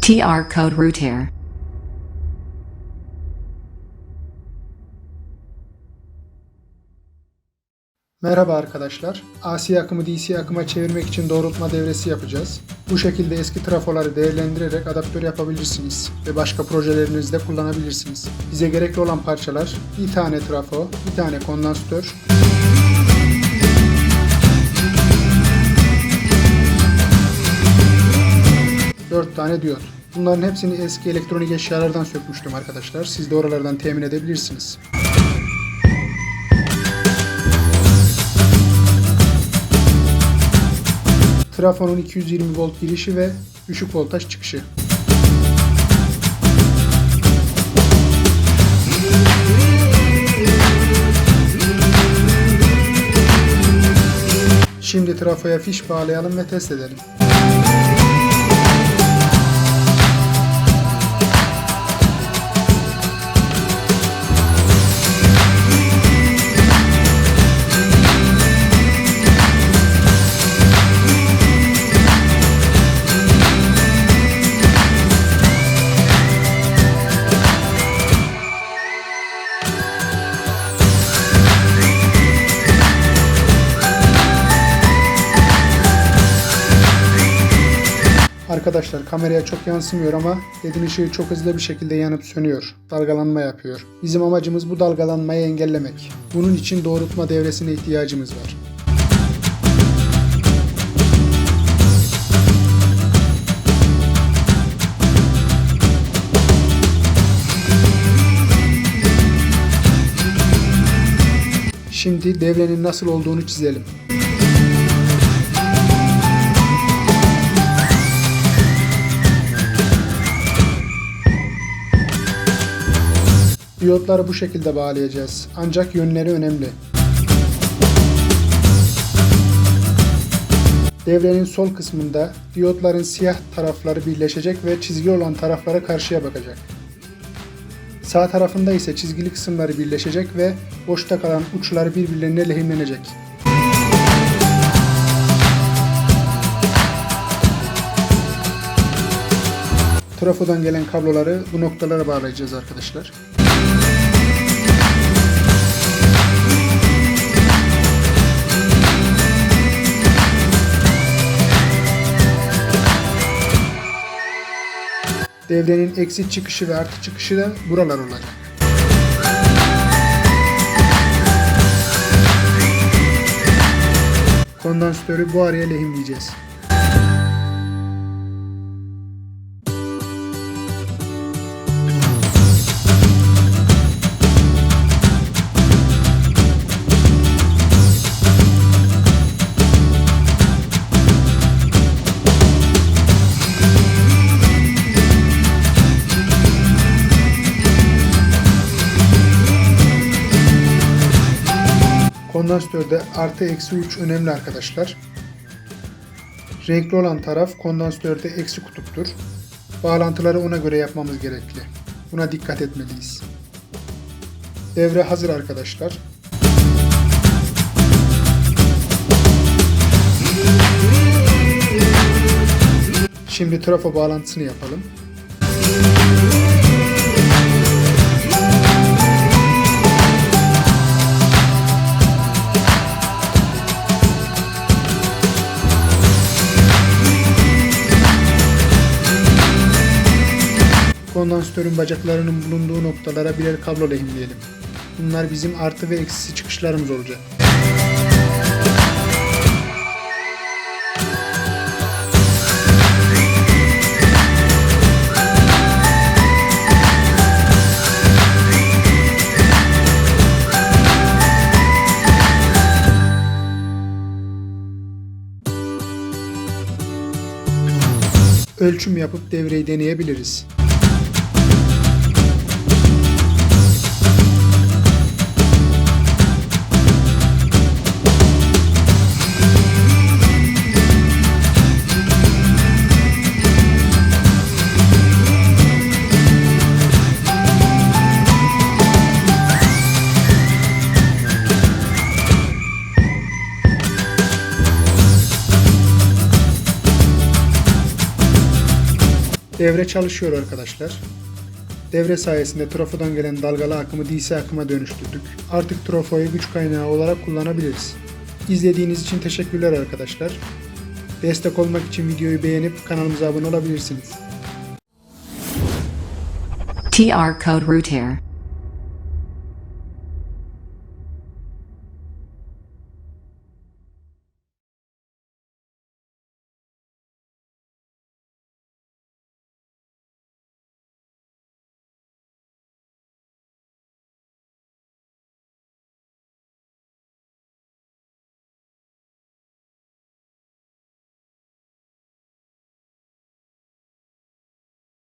TR code router. Merhaba arkadaşlar. AC akımı DC akıma çevirmek için doğrultma devresi yapacağız. Bu şekilde eski trafoları değerlendirerek adaptör yapabilirsiniz ve başka projelerinizde kullanabilirsiniz. Bize gerekli olan parçalar bir tane trafo, bir tane kondansatör, Dört tane diyot. Bunların hepsini eski elektronik eşyalardan sökmüştüm arkadaşlar. Siz de oralardan temin edebilirsiniz. Trafonun 220 volt girişi ve düşük voltaj çıkışı. Şimdi trafoya fiş bağlayalım ve test edelim. Arkadaşlar kameraya çok yansımıyor ama ledin ışığı çok hızlı bir şekilde yanıp sönüyor. Dalgalanma yapıyor. Bizim amacımız bu dalgalanmayı engellemek. Bunun için doğrultma devresine ihtiyacımız var. Şimdi devrenin nasıl olduğunu çizelim. Diyotları bu şekilde bağlayacağız. Ancak yönleri önemli. Devrenin sol kısmında diyotların siyah tarafları birleşecek ve çizgi olan taraflara karşıya bakacak. Sağ tarafında ise çizgili kısımları birleşecek ve boşta kalan uçları birbirlerine lehimlenecek. Trafodan gelen kabloları bu noktalara bağlayacağız arkadaşlar. Devrenin eksi çıkışı ve artı çıkışı da buralar olacak. Kondansatörü bu araya lehimleyeceğiz. Kondansatörde artı eksi uç önemli arkadaşlar. Renkli olan taraf kondansatörde eksi kutuptur. Bağlantıları ona göre yapmamız gerekli. Buna dikkat etmeliyiz. Devre hazır arkadaşlar. Şimdi trafo bağlantısını yapalım. Kondansatörün bacaklarının bulunduğu noktalara birer kablo lehimleyelim. Bunlar bizim artı ve eksisi çıkışlarımız olacak. Ölçüm yapıp devreyi deneyebiliriz. Devre çalışıyor arkadaşlar. Devre sayesinde trafodan gelen dalgalı akımı DC akıma dönüştürdük. Artık trafoyu güç kaynağı olarak kullanabiliriz. İzlediğiniz için teşekkürler arkadaşlar. Destek olmak için videoyu beğenip kanalımıza abone olabilirsiniz. TR code Routair.